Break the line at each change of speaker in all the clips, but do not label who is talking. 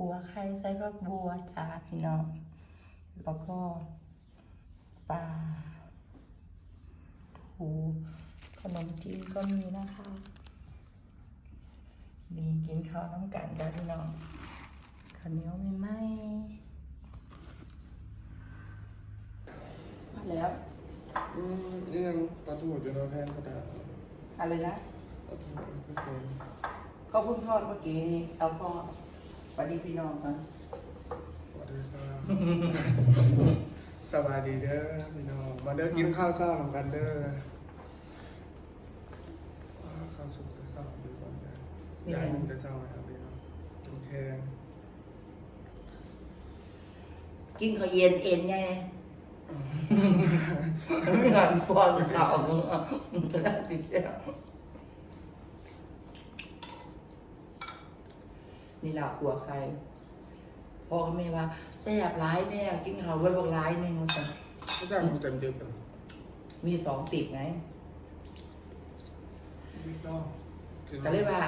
ขัวไข่ใส่ผักบัวจ้าพี่น้อง แล้วก็ปลาทูขนมจีนก็มีนะคะดีกินข้าวน้ำกันจ้าพี่น้องข้าวเหนียวไม่ไหมมาแล้ว
อืมเรื่องปลาทูจะโดนแทนก็ได้
อะไรนะ
ปลาทูคือแกง
ก็เพิ่งทอดเมื่อกี้นี้เอาพ่อส วัสดีพี่น้องกัน
สวัสดีครับสบายดีเด้อพี่น้องมาเด้อกินข้าวเช้าของกันเด้ออ่าข้าวสุกแต่เช้าดีกว่าเนี่ยยายมึงแต่เช้าครับพี่น้องกินแทง
กินข้าวเย็นเอ็นไงไม่ก่อนปอนข่าวมึงจะได้ติดเชื้อ นี่แหละหัวใครพ่อก็ไม่ว่าแซ่บร้ายแม่กินข้าวไว้บอกร้ายหนึงมันจะ
ไม่ได้มึงเต็มเต็มเลย
มีสองติดไง
ไม่ต้อง
ก็เลยว่า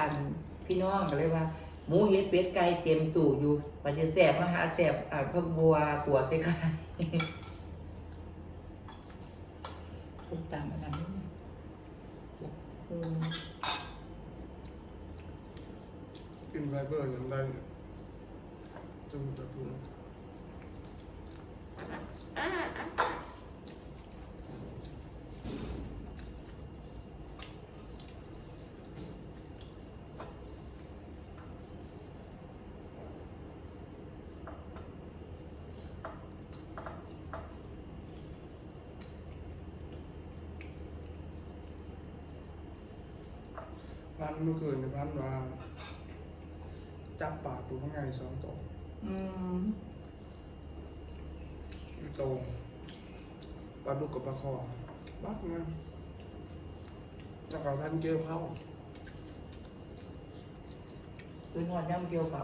พี่น้องก็เลยว่าหมูเฮ็ดเป็ดไก่เต็มตู้อยู่ปัจจุแสบมาหาแสบอ่าพักบัวขัวใส่ไข่พูดตามอะไรนี่อืม
กินไฟเบอร์ยังได้จุ่ม ตะปูพันเมื่อคืนในพันว่า จับปลาตัวข้างในสองตัว
อืม
ตรงปลาดุกกับปลาคอบักมันแล้วก็พันเกลียวเข้า
เป็นหอดย่ำเกียวเขา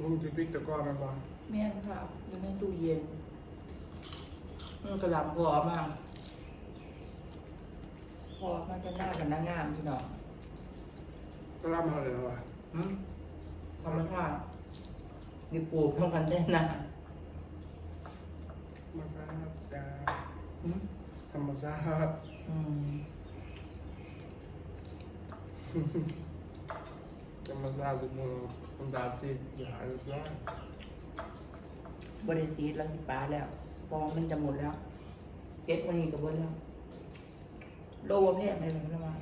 ลุงที่ปิกตะกร้อมันว่า
แม่นค่ะอยู่ในตู้เย็น มันกระหลำพอมากพอมันจะหน้ากันหน้างามพี่น้อง
ก็รับมาเลยนะว่า
หืมธรรมชาติมีปลูกเท่ากันได้นะ
มาครับจ้า
หืม
ธรรมชาติ
อืม
ธรรมชาติเป็นมือคนตาสีหยาเรียบร้อย
บริสีแล้วสิป้าแล้ว พอมันจะหมดแล้ว เก็บวันนี้กับวันแล้ว โลว่าแพงเลยนะประมาณ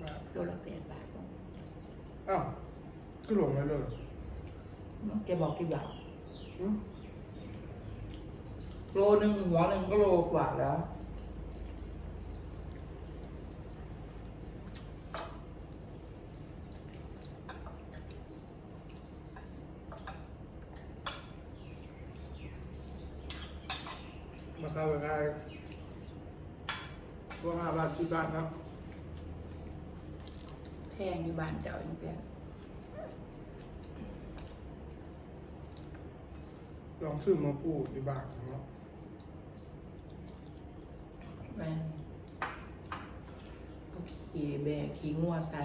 มา
โลละแปดบาท
อ้าวก็หลงไปเลย
แกบอกกี่บาท
อืม
โลหนึ่งหัวหนึ่งก็โลกว่าแล้ว
มาเข้าไปได้พวกห้าบาทสิบบาทครับ
แพงอยู่บ้านเจ้าอย่างเปีย
ลองซื้อมาปลูกที่บ้านเนาะ
แม่ก็ขี่แบกขี่งัวใส่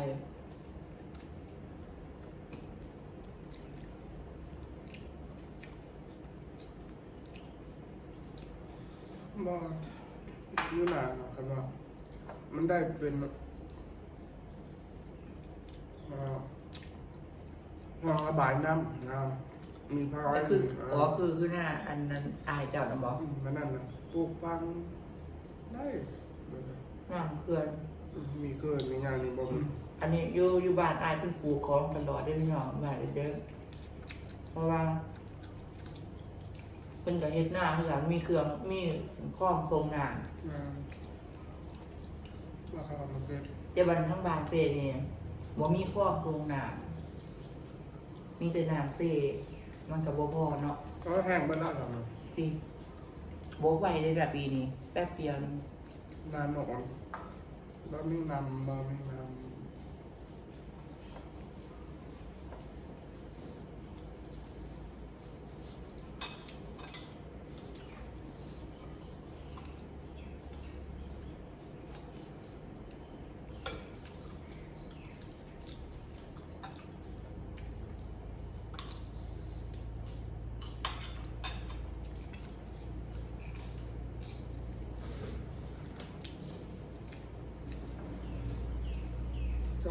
บ่อยู่หนาเนาะครับว่ามันได้เป็นอ่าลองระบายน้ำนะมีภาวะ
ก็คือ
เอ๋
อคือคือหน้า อันนั้นอายเจ้านะบอก
อืมมันนั่นนะปลูกฟังได้
น้ำเขื่อน
อืมมีเกินมีงานมีบ่ม
อันนี้อยู่อยู่บ้านอายเป็นปลูกของตลอดได้พี่น้องมาเด้อเพราะว่า เป็นกับเฮ็ดหน้าคือกันมีเครื่องมีข้อมโครงหน้า
อ่าราคามันเป็น
เจ้าบันทั้งบ้านเปนี่บ่มีข้อมโครงหน้ามีแต่น้ำเซมันกับบ่พอเนาะ
ก็แห้งไปแล้วครับ
ปีโบกไว้เลยละปีนี้แป๊บเดียวนึง
นานหนอนบะหมี่นำบะหมี่น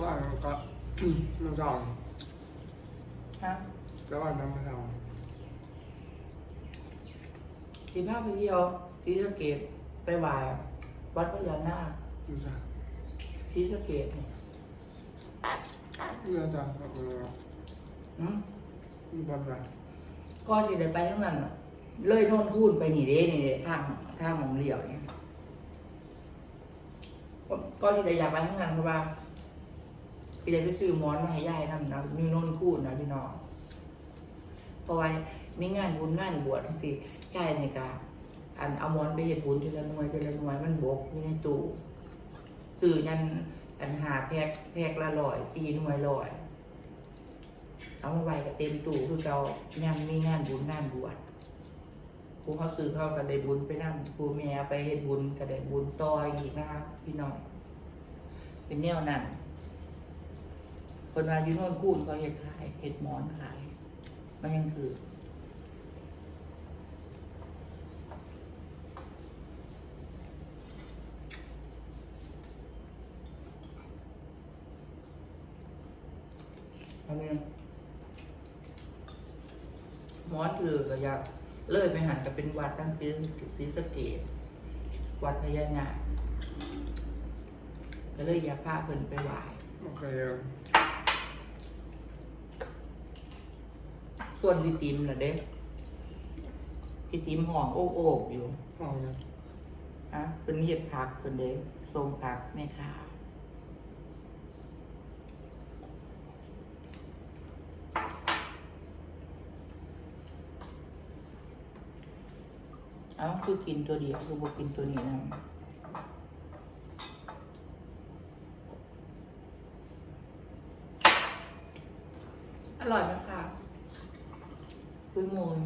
ว่ามันก็มันสอง
ฮะ
จะว่าน้ำมันสอง
สีภาพไปเที่ยวสีสะเกตไปไหว้วัดพญานาค
ดูจ้ะ
สีสะเกตเนี่ย
เรือจ้ะเออ
อืม
มีบอลอะไร
ก็สิได้ไปทั้งนั้นน่ะเลยโน่นคูนไปนี่เด้นี่เด้ทางทางหมองเหลี่ยวเนี่ยก็ก็สิได้อยากไปทั้งนั้นเพราะว่า พี่ได้ไปซื้อหมอนมาให้ยายนั่นนะมีโน่นคูนนะพี่น้องเพราะว่ามีงานบุญงานบวชทั้งสี่ยายในกาอันเอาหมอนไปเห็ดบุญทีละหน่วยทีละหน่วยมันบกอยู่ในตู้ซื้อยันอันหาแพกแพกละร้อยสี่หน่วยร้อยเอามาไว้กับเต็มตู้คือเรายังมีงานบุญงานบวชผู้เขาซื้อเข้าก็ได้บุญไปนั่งผู้แม่ไปเฮ็ดบุญก็ได้บุญต่ออีกนะครับพี่น้องเป็นแนวนั้น คนมาอยู่โน่นคูนเขาเฮ็ดขายเฮ็ดหมอนขาย มันยังคือ อันนี้หมอนถือก็อยากเลื่อยไปหันก็เป็นวัดตั้งที่ศรีสะเกดวัดพญานาคก็เลยอยากพาเพิ่นไปไหว้
โอเค
ส่วนพี่ติมล่ะเด้พี่ติมห้องโอกโอกอยู่
ห้องเนี่ย
อะเป็นเฮ็ดผักเป็นเด้ทรงผักแม่ค้าเอ้าคือกินตัวเดียวคือบ่กินตัวนี้นะอร่อยไหมคะ คุณโมย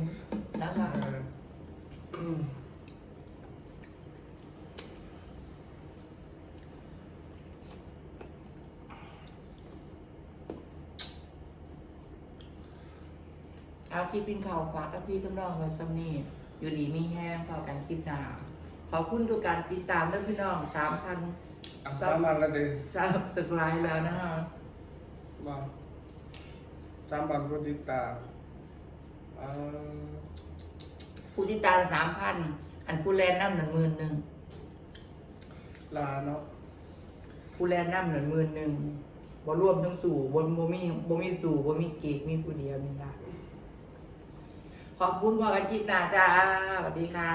นะคะ
เอออืม
เอาคลิปพินข่าวฝากกับพี่กับน้องไว้ซ้ำนี่อยู่ดีมีแห้งเข้ากันคลิปหน้าขอบคุณทุกการติดตามและพี่น้องสามพัน
อะสามวันละเดย
สามสไลด์แล้วนะฮะ
ว่าสามวันก็ติดตามเอ่อ
ผู้ติดตามสามพันอันผู้แลนน้ำหนึ่งหมื่นหนึ่ง
ลาเนาะ
ผู้แลนน้ำหนึ่งหมื่นหนึ่งบ่รวมทั้งสู่บนบ่มีบ่มีสู่บ่มีกีกมีผู้เดียวมีละขอบคุณพ่อกันจิตนาจ้าสวัสดีค่ะ